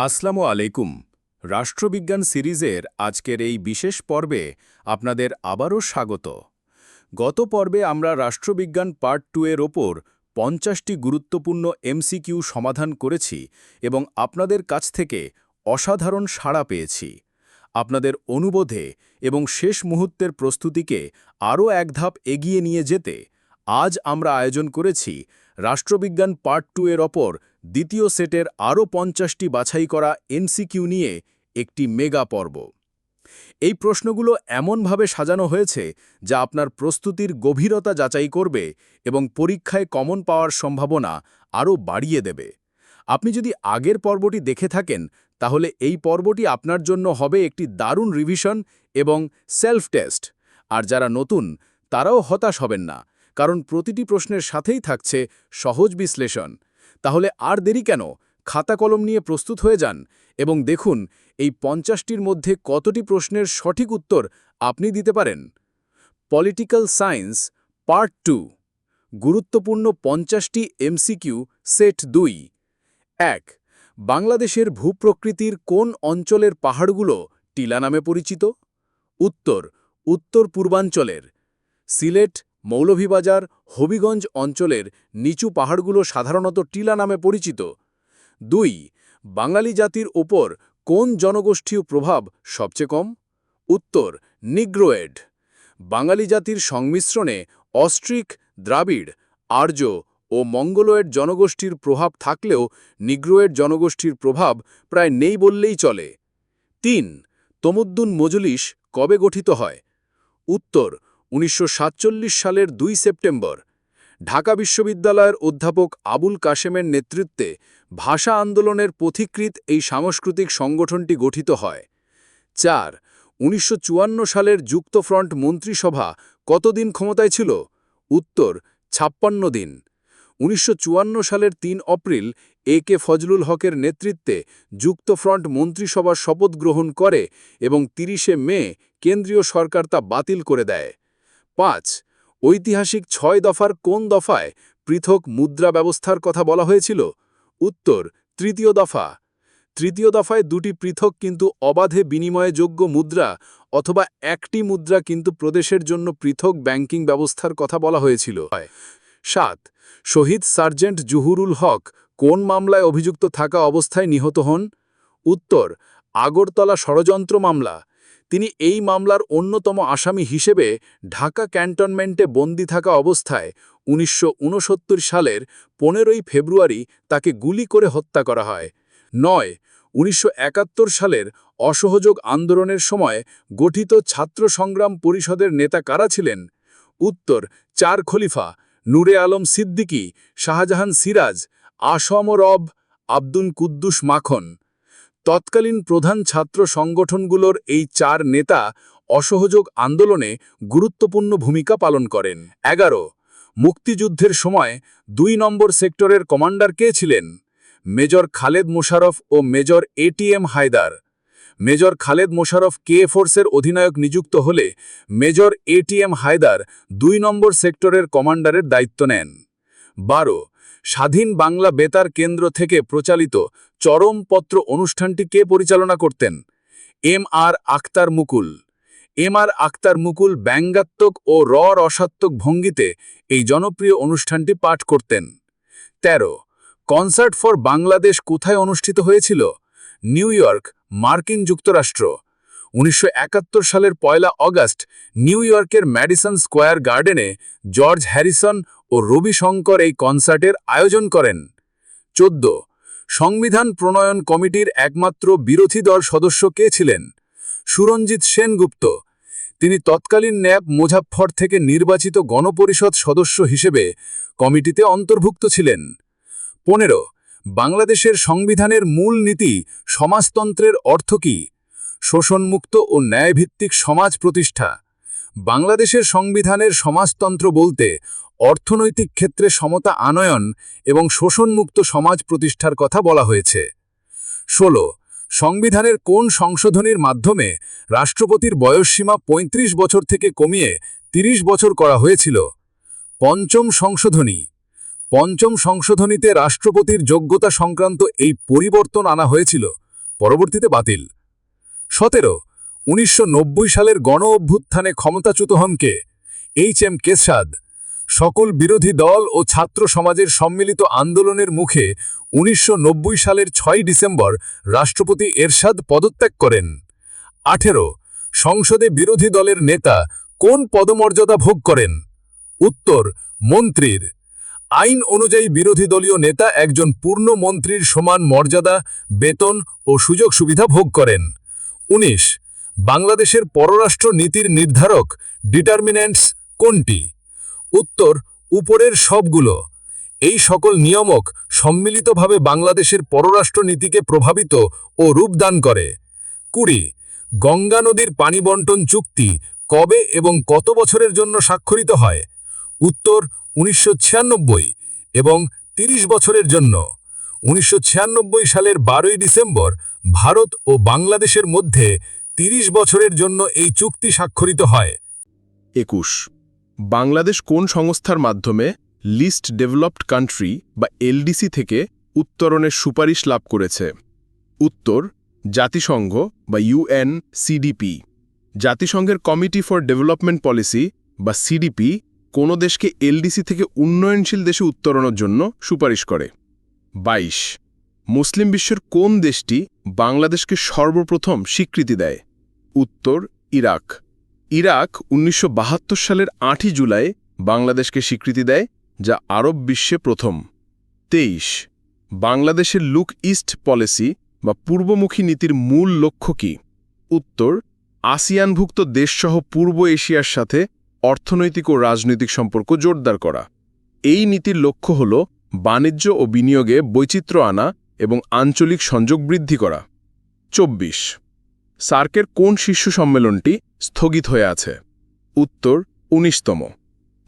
আসসালামু আলাইকুম। রাষ্ট্রবিজ্ঞান সিরিজের আজকের এই বিশেষ পর্বে আপনাদের আবারও স্বাগত। গত পর্বে আমরা রাষ্ট্রবিজ্ঞান পার্ট টু এর ওপর পঞ্চাশটি গুরুত্বপূর্ণ এমসিকিউ সমাধান করেছি এবং আপনাদের কাছ থেকে অসাধারণ সাড়া পেয়েছি। আপনাদের অনুবোধে এবং শেষ মুহূর্তের প্রস্তুতিকে আরও এক ধাপ এগিয়ে নিয়ে যেতে আজ আমরা আয়োজন করেছি রাষ্ট্রবিজ্ঞান পার্ট টু এর ওপর দ্বিতীয় সেটের আরও পঞ্চাশটি বাছাই করা এনসিকিউ নিয়ে একটি মেগা পর্ব। এই প্রশ্নগুলো এমনভাবে সাজানো হয়েছে যা আপনার প্রস্তুতির গভীরতা যাচাই করবে এবং পরীক্ষায় কমন পাওয়ার সম্ভাবনা আরও বাড়িয়ে দেবে। আপনি যদি আগের পর্বটি দেখে থাকেন, তাহলে এই পর্বটি আপনার জন্য হবে একটি দারুণ রিভিশন এবং সেলফ টেস্ট। আর যারা নতুন, তারাও হতাশ হবেন না। কারণ প্রতিটি প্রশ্নের সাথেই থাকছে সহজ বিশ্লেষণ। তাহলে আর দেরি কেন? খাতা কলম নিয়ে প্রস্তুত হয়ে যান এবং দেখুন এই পঞ্চাশটির মধ্যে কতটি প্রশ্নের সঠিক উত্তর আপনি দিতে পারেন। Political science, part two. গুরুত্বপূর্ণ পঞ্চাশটি এমসিকিউ, সেট দুই। এক। বাংলাদেশের ভূপ্রকৃতির কোন অঞ্চলের পাহাড়গুলো টিলা নামে পরিচিত? উত্তর উত্তর পূর্বাঞ্চলের সিলেট মৌলভীবাজার, হবিগঞ্জ অঞ্চলের নিচু পাহাড়গুলো সাধারণত টিলা নামে পরিচিত। দুই, বাঙালি জাতির ওপর কোন জনগোষ্ঠীয় প্রভাব সবচেয়ে কম? উত্তর, নিগ্রোয়েড। বাঙালি জাতির সংমিশ্রণে অস্ট্রিক, দ্রাবিড়, আর্য ও মঙ্গলোয়েড জনগোষ্ঠীর প্রভাব থাকলেও নিগ্রোয়েড জনগোষ্ঠীর প্রভাব প্রায় নেই বললেই চলে। তিন, তমুদ্দুন মজলিস কবে গঠিত হয়? উত্তর উনিশশো সাতচল্লিশ সালের দুই সেপ্টেম্বর, ঢাকা বিশ্ববিদ্যালয়ের অধ্যাপক আবুল কাশেমের নেতৃত্বে ভাষা আন্দোলনের পথিকৃত এই সাংস্কৃতিক সংগঠনটি গঠিত হয়। চার, উনিশশো সালের যুক্তফ্রন্ট মন্ত্রিসভা কতদিন ক্ষমতায় ছিল? উত্তর, ছাপ্পান্ন দিন। উনিশশো সালের তিন এপ্রিল এ কে ফজলুল হকের নেতৃত্বে যুক্তফ্রন্ট মন্ত্রিসভা শপথ গ্রহণ করে এবং তিরিশে মে কেন্দ্রীয় সরকার তা বাতিল করে দেয়। পাঁচ, ঐতিহাসিক ছয় দফার কোন দফায় পৃথক মুদ্রা ব্যবস্থার কথা বলা হয়েছিল? উত্তর, তৃতীয় দফা। তৃতীয় দফায় দুটি পৃথক কিন্তু অবাধে বিনিময়যোগ্য মুদ্রা অথবা একটি মুদ্রা কিন্তু প্রদেশের জন্য পৃথক ব্যাংকিং ব্যবস্থার কথা বলা হয়েছিল। সাত, শহীদ সার্জেন্ট জুহুরুল হক কোন মামলায় অভিযুক্ত থাকা অবস্থায় নিহত হন? উত্তর, আগরতলা ষড়যন্ত্র মামলা। তিনি এই মামলার অন্যতম আসামি হিসেবে ঢাকা ক্যান্টনমেন্টে বন্দি থাকা অবস্থায় উনিশশো উনসত্তর সালের পনেরোই ফেব্রুয়ারি তাকে গুলি করে হত্যা করা হয়। নয়, উনিশশো সালের অসহযোগ আন্দোলনের সময় গঠিত ছাত্র সংগ্রাম পরিষদের নেতা কারা ছিলেন? উত্তর, চার খলিফা, নূরে আলম সিদ্দিকী, শাহজাহান সিরাজ, আসম রব, আব্দুল কুদ্দুস মাখন। তৎকালীন প্রধান ছাত্র সংগঠনগুলোর এই চার নেতা অসহযোগ আন্দোলনে গুরুত্বপূর্ণ ভূমিকা পালন করেন। এগারো, মুক্তিযুদ্ধের সময় দুই নম্বর সেক্টরের কমান্ডার কে ছিলেন? মেজর খালেদ মোশারফ ও major ATM Haider. Major Khaled Mosharraf কে ফোর্সের অধিনায়ক নিযুক্ত হলে মেজর এটিএম হায়দার দুই নম্বর সেক্টরের কমান্ডারের দায়িত্ব নেন। বারো, স্বাধীন বাংলা বেতার কেন্দ্র থেকে প্রচালিত চরমপত্র অনুষ্ঠানটি কে পরিচালনা করতেন? M R Akhtar Mukul. M R Akhtar Mukul ব্যঙ্গাত্মক ও র রসাত্মক ভঙ্গিতে এই জনপ্রিয় অনুষ্ঠানটি পাঠ করতেন। ১৩ কনসার্ট ফর বাংলাদেশ কোথায় অনুষ্ঠিত হয়েছিল? নিউ ইয়র্ক, মার্কিন যুক্তরাষ্ট্র। উনিশশো একাত্তর সালের পয়লা অগাস্ট নিউ ইয়র্কের ম্যাডিসন স্কোয়ার গার্ডেনে জর্জ হ্যারিসন ও রবি শঙ্কর এই কনসার্টের আয়োজন করেন। চোদ্দ সংবিধান প্রণয়ন কমিটির একমাত্র বিরোধী দল সদস্য কে ছিলেন? সুরঞ্জিত সেনগুপ্ত। তিনি তৎকালীন ন্যাপ মুজাফফর থেকে নির্বাচিত গণপরিষদ সদস্য হিসেবে কমিটিতে অন্তর্ভুক্ত ছিলেন। পনেরো, বাংলাদেশের সংবিধানের মূল নীতি সমাজতন্ত্রের অর্থ কী? শোষণমুক্ত ও ন্যায়ভিত্তিক সমাজ প্রতিষ্ঠা। বাংলাদেশের সংবিধানের সমাজতন্ত্র বলতে অর্থনৈতিক ক্ষেত্রে সমতা আনয়ন এবং শোষণমুক্ত সমাজ প্রতিষ্ঠার কথা বলা হয়েছে। ষোলো। সংবিধানের কোন সংশোধনীর মাধ্যমে রাষ্ট্রপতির বয়সসীমা ৩৫ বছর থেকে কমিয়ে ৩০ বছর করা হয়েছিল? পঞ্চম সংশোধনী। পঞ্চম সংশোধনীতে রাষ্ট্রপতির যোগ্যতা সংক্রান্ত এই পরিবর্তন আনা হয়েছিল। পরবর্তীতে বাতিল। সতেরো। উনিশশো সালের গণ অভ্যুত্থানে ক্ষমতাচ্যুত হন কে? H M কেশাদ। সকল বিরোধী দল ও ছাত্র সমাজের সম্মিলিত আন্দোলনের মুখে উনিশশো নব্বই সালের ছয় ডিসেম্বর রাষ্ট্রপতি এরশাদ পদত্যাগ করেন। আঠেরো, সংসদে বিরোধী দলের নেতা কোন পদমর্যাদা ভোগ করেন? উত্তর, মন্ত্রীর। আইন অনুযায়ী বিরোধী দলীয় নেতা একজন পূর্ণ মন্ত্রীর সমান মর্যাদা, বেতন ও সুযোগ সুবিধা ভোগ করেন। ১৯ বাংলাদেশের পররাষ্ট্র নীতির নির্ধারক ডিটারমিনেন্টস কোনটি? উত্তর উপরের সবগুলো। এই সকল নিয়ামক সম্মিলিতভাবে বাংলাদেশের পররাষ্ট্র নীতিকে প্রভাবিত ও রূপদান করে। কুড়ি, গঙ্গা নদীর পানি বন্টন চুক্তি কবে এবং কত বছরের জন্য স্বাক্ষরিত হয়? উত্তর, উনিশশো ছিয়ানব্বই এবং ৩০ বছরের জন্য। উনিশশো ছিয়ানব্বই সালের বারোই ডিসেম্বর ভারত ও বাংলাদেশের মধ্যে ৩০ বছরের জন্য এই চুক্তি স্বাক্ষরিত হয়। একুশ বাংলাদেশ কোন সংস্থার মাধ্যমে লিস্ট ডেভেলপড কান্ট্রি বা এলডিসি থেকে উত্তরণের সুপারিশ লাভ করেছে? উত্তর, জাতিসংঘ বা ইউএন সিডিপি জাতিসংঘের কমিটি ফর ডেভেলপমেন্ট পলিসি বা সিডিপি কোনো দেশকে এলডিসি থেকে উন্নয়নশীল দেশে উত্তরণের জন্য সুপারিশ করে? ২২ মুসলিম বিশ্বের কোন দেশটি বাংলাদেশকে সর্বপ্রথম স্বীকৃতি দেয়? উত্তর, ইরাক। ইরাক উনিশশো বাহাত্তর সালের আটই জুলাই বাংলাদেশকে স্বীকৃতি দেয়, যা আরব বিশ্বে প্রথম। তেইশ, বাংলাদেশের লুক ইস্ট পলিসি বা পূর্বমুখী নীতির মূল লক্ষ্য কি? উত্তর, আসিয়ানভুক্ত দেশসহ পূর্ব এশিয়ার সাথে অর্থনৈতিক ও রাজনৈতিক সম্পর্ক জোরদার করা। এই নীতির লক্ষ্য হল বাণিজ্য ও বিনিয়োগে বৈচিত্র্য আনা এবং আঞ্চলিক সংযোগ বৃদ্ধি করা। চব্বিশ, সার্কের কোন শীর্ষ সম্মেলনটি স্থগিত হয়ে আছে। উত্তর, উনিশতম।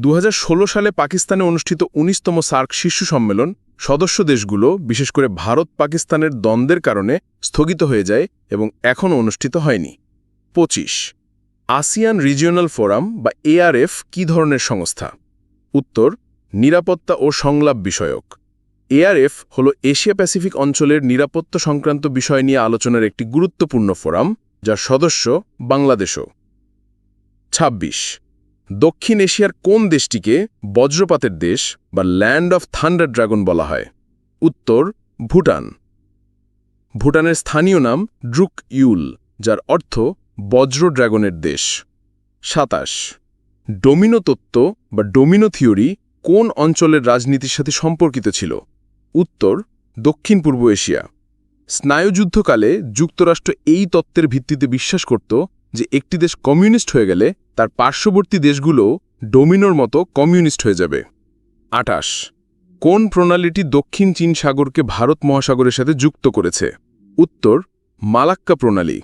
দু হাজার ষোলো সালে পাকিস্তানে অনুষ্ঠিত উনিশতম সার্ক শীর্ষ সম্মেলন সদস্য দেশগুলো, বিশেষ করে ভারত, পাকিস্তানের দ্বন্দ্বের কারণে স্থগিত হয়ে যায় এবং এখনও অনুষ্ঠিত হয়নি। পঁচিশ। আসিয়ান রিজিওনাল ফোরাম বা এআরএফ কি ধরনের সংস্থা? উত্তর, নিরাপত্তা ও সংলাপ বিষয়ক। এআরএফ হল এশিয়া প্যাসিফিক অঞ্চলের নিরাপত্তা সংক্রান্ত বিষয় নিয়ে আলোচনার একটি গুরুত্বপূর্ণ ফোরাম, যার সদস্য বাংলাদেশও। ২৬ দক্ষিণ এশিয়ার কোন দেশটিকে বজ্রপাতের দেশ বা ল্যান্ড অফ থান্ডার ড্রাগন বলা হয়? উত্তর, ভুটান। ভুটানের স্থানীয় নাম ড্রুক ইউল, যার অর্থ বজ্র ড্রাগনের দেশ। সাতাশ। ডোমিনো তত্ত্ব বা ডোমিনো থিওরি কোন অঞ্চলের রাজনীতির সাথে সম্পর্কিত ছিল? উত্তর, দক্ষিণ পূর্ব এশিয়া। স্নায়ুযুদ্ধকালে যুক্তরাষ্ট্র এই তত্ত্বের ভিত্তিতে বিশ্বাস করত যে একটি দেশ কমিউনিস্ট হয়ে গেলে তার পার্শ্ববর্তী দেশগুলো ডোমিনোর মতো কমিউনিস্ট হয়ে যাবে। আটাশ কোন প্রণালীটি দক্ষিণ চীন সাগরকে ভারত মহাসাগরের সাথে যুক্ত করেছে? উত্তর, মালাক্কা প্রণালী।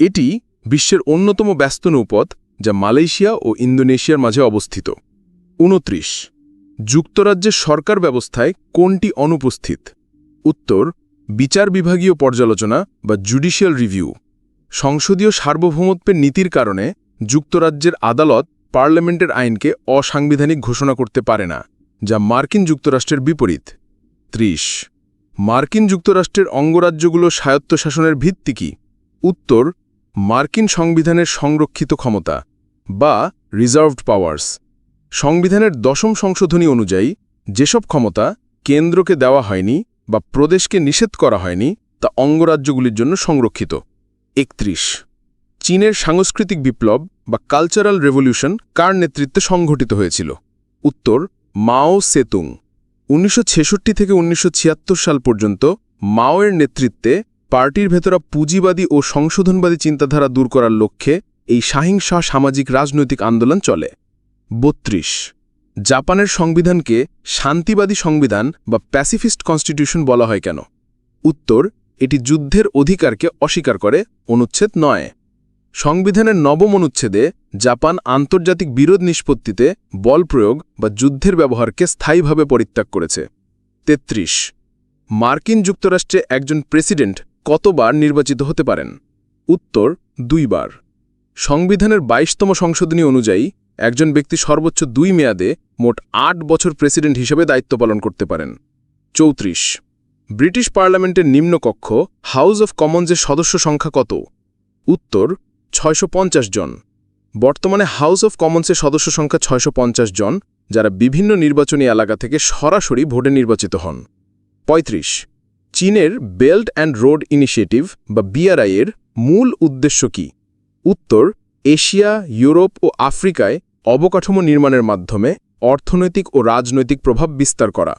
এটি বিশ্বের অন্যতম ব্যস্ত নৌপথ যা মালয়েশিয়া ও ইন্দোনেশিয়ার মাঝে অবস্থিত। উনত্রিশ। যুক্তরাজ্যের সরকার ব্যবস্থায় কোনটি অনুপস্থিত? উত্তর, বিচার বিভাগীয় পর্যালোচনা বা জুডিশিয়াল রিভিউ। সংসদীয় সার্বভৌমত্বের নীতির কারণে যুক্তরাজ্যের আদালত পার্লামেন্টের আইনকে অসাংবিধানিক ঘোষণা করতে পারে না, যা মার্কিন যুক্তরাষ্ট্রের বিপরীত। ত্রিশ, মার্কিন যুক্তরাষ্ট্রের অঙ্গরাজ্যগুলো স্বায়ত্তশাসনের ভিত্তি কি? উত্তর, মার্কিন সংবিধানের সংরক্ষিত ক্ষমতা বা রিজার্ভড পাওয়ার্স। সংবিধানের দশম সংশোধনী অনুযায়ী, যেসব ক্ষমতা কেন্দ্রকে দেওয়া হয়নি বা প্রদেশকে নিষেধ করা হয়নি, তা অঙ্গরাজ্যগুলির জন্য সংরক্ষিত। একত্রিশ। চীনের সাংস্কৃতিক বিপ্লব বা কালচারাল রেভলিউশন কার নেতৃত্বে সংঘটিত হয়েছিল? উত্তর, মাও সেতুং। উনিশশো ছেষট্টি থেকে উনিশশো ছিয়াত্তর সাল পর্যন্ত মাওয়ের নেতৃত্বে পার্টির ভেতরা পুঁজিবাদী ও সংশোধনবাদী চিন্তাধারা দূর করার লক্ষ্যে এই সাহিংসা সামাজিক রাজনৈতিক আন্দোলন চলে। বত্রিশ। জাপানের সংবিধানকে শান্তিবাদী সংবিধান বা প্যাসিফিস্ট কনস্টিটিউশন বলা হয় কেন? উত্তর এটি যুদ্ধের অধিকারকে অস্বীকার করে অনুচ্ছেদ নয়। সংবিধানের নবম অনুচ্ছেদে জাপান আন্তর্জাতিক বিরোধ নিষ্পত্তিতে বল প্রয়োগ বা যুদ্ধের ব্যবহারকে স্থায়ীভাবে পরিত্যাগ করেছে। ৩৩ মার্কিন যুক্তরাষ্ট্রে একজন প্রেসিডেন্ট কতবার নির্বাচিত হতে পারেন? উত্তর, দুইবার। সংবিধানের বাইশতম সংশোধনী অনুযায়ী একজন ব্যক্তি সর্বোচ্চ দুই মেয়াদে মোট আট বছর প্রেসিডেন্ট হিসেবে দায়িত্ব পালন করতে পারেন। চৌত্রিশ। ব্রিটিশ পার্লামেন্টের নিম্নকক্ষ, হাউস অফ কমন্সের সদস্য সংখ্যা কত? উত্তর, ছয়শো পঞ্চাশ জন। বর্তমানে হাউস অফ কমন্সের সদস্য সংখ্যা ছয়শো পঞ্চাশ জন, যারা বিভিন্ন নির্বাচনী এলাকা থেকে সরাসরি ভোটে নির্বাচিত হন। ৩৫ চীনের বেল্ট অ্যান্ড রোড ইনিশিয়েটিভ বা বিআরআই এর মূল উদ্দেশ্য কি? উত্তর, এশিয়া, ইউরোপ ও আফ্রিকায় অবকাঠামো নির্মাণের মাধ্যমে অর্থনৈতিক ও রাজনৈতিক প্রভাব বিস্তার করা।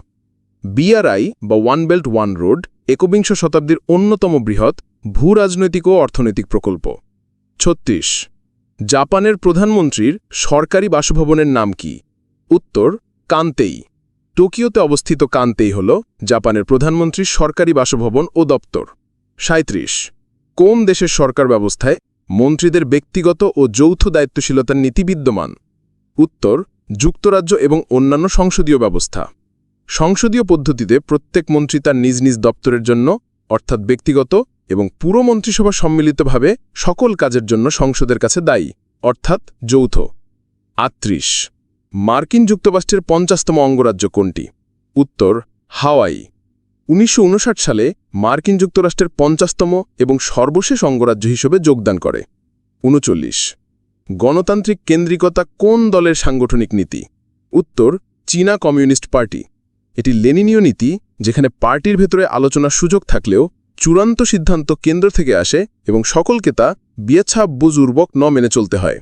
বিআরআই বা ওয়ান বেল্ট ওয়ান রোড একবিংশ শতাব্দীর অন্যতম বৃহৎ ভূ রাজনৈতিক ও অর্থনৈতিক প্রকল্প। ছত্রিশ। জাপানের প্রধানমন্ত্রীর সরকারি বাসভবনের নাম কি? উত্তর, কান্তেই। টোকিওতে অবস্থিত কান্তেই হল জাপানের প্রধানমন্ত্রীর সরকারি বাসভবন ও দপ্তর। সাঁত্রিশ কোন দেশের সরকার ব্যবস্থায় মন্ত্রীদের ব্যক্তিগত ও যৌথ দায়িত্বশীলতার নীতি বিদ্যমান? উত্তর, যুক্তরাজ্য এবং অন্যান্য সংসদীয় ব্যবস্থা। সংসদীয় পদ্ধতিতে প্রত্যেক মন্ত্রী তার নিজ নিজ দপ্তরের জন্য, অর্থাৎ ব্যক্তিগত এবং পুরো মন্ত্রিসভা সম্মিলিতভাবে সকল কাজের জন্য সংসদের কাছে দায়ী, অর্থাৎ যৌথ। আটত্রিশ। মার্কিন যুক্তরাষ্ট্রের পঞ্চাশতম অঙ্গরাজ্য কোনটি? উত্তর, হাওয়াই। উনিশশো উনষাট সালে মার্কিন যুক্তরাষ্ট্রের পঞ্চাশতম এবং সর্বশেষ অঙ্গরাজ্য হিসেবে যোগদান করে। উনচল্লিশ। গণতান্ত্রিক কেন্দ্রিকতা কোন দলের সাংগঠনিক নীতি? উত্তর, চীনা কমিউনিস্ট পার্টি। এটি লেনিনীয় নীতি, যেখানে পার্টির ভেতরে আলোচনার সুযোগ থাকলেও চূড়ান্ত সিদ্ধান্ত কেন্দ্র থেকে আসে এবং সকলকে তা বিয়েছা বুজুর্বক ন মেনে চলতে হয়।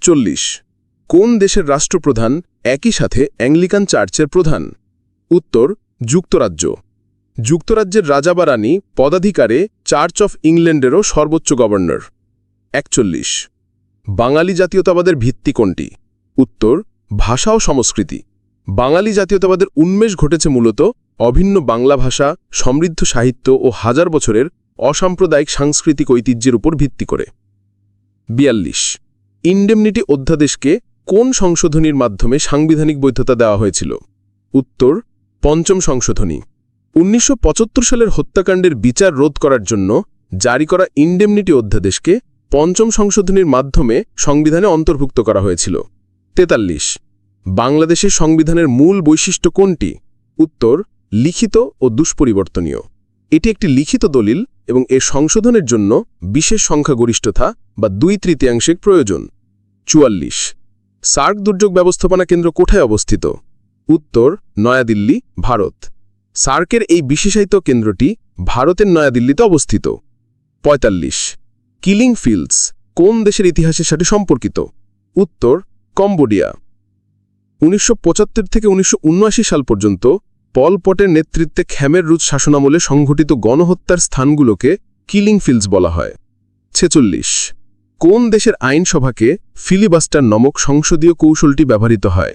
চল্লিশ। কোন দেশের রাষ্ট্রপ্রধান একই সাথে অ্যাংলিকান চার্চের প্রধান? উত্তর, যুক্তরাজ্য। যুক্তরাজ্যের রাজা বা রানী পদাধিকারে চার্চ অফ ইংল্যান্ডেরও সর্বোচ্চ গভর্নর। একচল্লিশ। বাঙালি জাতীয়তাবাদের ভিত্তি কোনটি? উত্তর, ভাষা ও সংস্কৃতি। বাঙালি জাতীয়তাবাদের উন্মেষ ঘটেছে মূলত অভিন্ন বাংলা ভাষা, সমৃদ্ধ সাহিত্য ও হাজার বছরের অসাম্প্রদায়িক সাংস্কৃতিক ঐতিহ্যের উপর ভিত্তি করে। বিয়াল্লিশ। ইন্ডেমনিটি অধ্যাদেশকে কোন সংশোধনীর মাধ্যমে সাংবিধানিক বৈধতা দেওয়া হয়েছিল? উত্তর, পঞ্চম সংশোধনী। উনিশশো পঁচাত্তর সালের হত্যাকাণ্ডের বিচার রোধ করার জন্য জারি করা ইন্ডেমনিটি অধ্যাদেশকে পঞ্চম সংশোধনীর মাধ্যমে সংবিধানে অন্তর্ভুক্ত করা হয়েছিল। তেতাল্লিশ। বাংলাদেশের সংবিধানের মূল বৈশিষ্ট্য কোনটি? উত্তর, লিখিত ও দুষ্পরিবর্তনীয়। এটি একটি লিখিত দলিল এবং এর সংশোধনের জন্য বিশেষ সংখ্যাগরিষ্ঠতা বা দুই তৃতীয়াংশের প্রয়োজন। চুয়াল্লিশ। সার্ক দুর্যোগ ব্যবস্থাপনা কেন্দ্র কোথায় অবস্থিত? উত্তর, নয়াদিল্লি, ভারত। সার্কের এই বিশেষায়িত কেন্দ্রটি ভারতের নয়াদিল্লিতে অবস্থিত। ৪৫ কিলিং ফিল্ডস কোন দেশের ইতিহাসের সাথে সম্পর্কিত? উত্তর, কম্বোডিয়া। উনিশশো পঁচাত্তর থেকে উনিশশো উনআশি সাল পর্যন্ত পল পটের নেতৃত্বে খ্যামের রুজ শাসনামলে সংঘটিত গণহত্যার স্থানগুলোকে কিলিং ফিল্ডস বলা হয়। ছেচল্লিশ। কোন দেশের আইনসভাকে ফিলিবাস্টার নামক সংসদীয় কৌশলটি ব্যবহৃত হয়?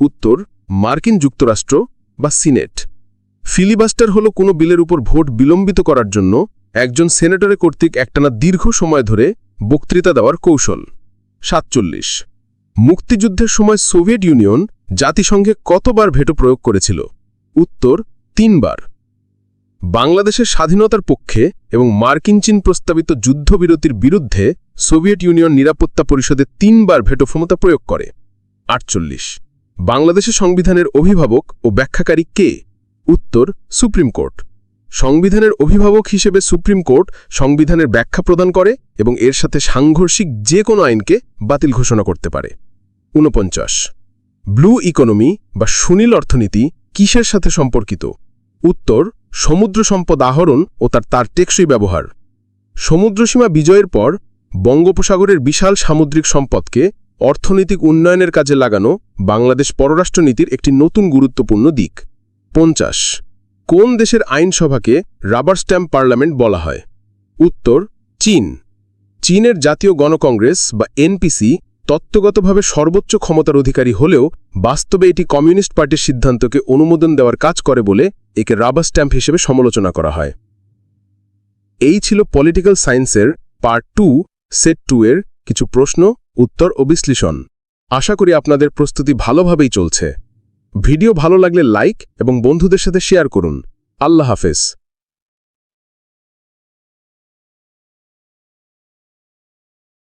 উত্তর, মার্কিন যুক্তরাষ্ট্র বা সিনেট। ফিলিবাস্টার হল কোনো বিলের উপর ভোট বিলম্বিত করার জন্য একজন সেনেটরে কর্তৃক একটানা দীর্ঘ সময় ধরে বক্তৃতা দেওয়ার কৌশল। সাতচল্লিশ। মুক্তিযুদ্ধের সময় সোভিয়েত ইউনিয়ন জাতিসংঘে কতবার ভেটো প্রয়োগ করেছিল? উত্তর, তিনবার। বাংলাদেশের স্বাধীনতার পক্ষে এবং মার্কিন চীন প্রস্তাবিত যুদ্ধবিরতির বিরুদ্ধে সোভিয়েত ইউনিয়ন নিরাপত্তা পরিষদে তিনবার ভেটো ক্ষমতা প্রয়োগ করে। আটচল্লিশ। বাংলাদেশের সংবিধানের অভিভাবক ও ব্যাখ্যাকারী কে? উত্তর, সুপ্রিম কোর্ট। সংবিধানের অভিভাবক হিসেবে সুপ্রিম কোর্ট সংবিধানের ব্যাখ্যা প্রদান করে এবং এর সাথে সাংঘর্ষিক যে কোনো আইনকে বাতিল ঘোষণা করতে পারে। ঊনপঞ্চাশ। ব্লু ইকোনমি বা সুনীল অর্থনীতি কিসের সাথে সম্পর্কিত? উত্তর, সমুদ্র সম্পদ আহরণ ও তার তার টেকসই ব্যবহার। সমুদ্রসীমা বিজয়ের পর বঙ্গোপসাগরের বিশাল সামুদ্রিক সম্পদকে অর্থনৈতিক উন্নয়নের কাজে লাগানো বাংলাদেশ পররাষ্ট্রনীতির একটি নতুন গুরুত্বপূর্ণ দিক। পঞ্চাশ। কোন দেশের আইনসভাকে রাবার স্ট্যাম্প পার্লামেন্ট বলা হয়? উত্তর, চীন। চীনের জাতীয় গণকংগ্রেস বা এনপিসি তত্ত্বগতভাবে সর্বোচ্চ ক্ষমতার অধিকারী হলেও বাস্তবে এটি কমিউনিস্ট পার্টির সিদ্ধান্তকে অনুমোদন দেওয়ার কাজ করে বলে একে রাবার স্ট্যাম্প হিসেবে সমালোচনা করা হয়। এই ছিল পলিটিক্যাল সায়েন্সের পার্ট টু, সেট টু এর কিছু প্রশ্ন, উত্তর ও বিশ্লেষণ। আশা করি আপনাদের প্রস্তুতি ভালোভাবেই চলছে। ভিডিও ভালো লাগলে লাইক এবং বন্ধুদের সাথে শেয়ার করুন। আল্লাহ হাফেজ।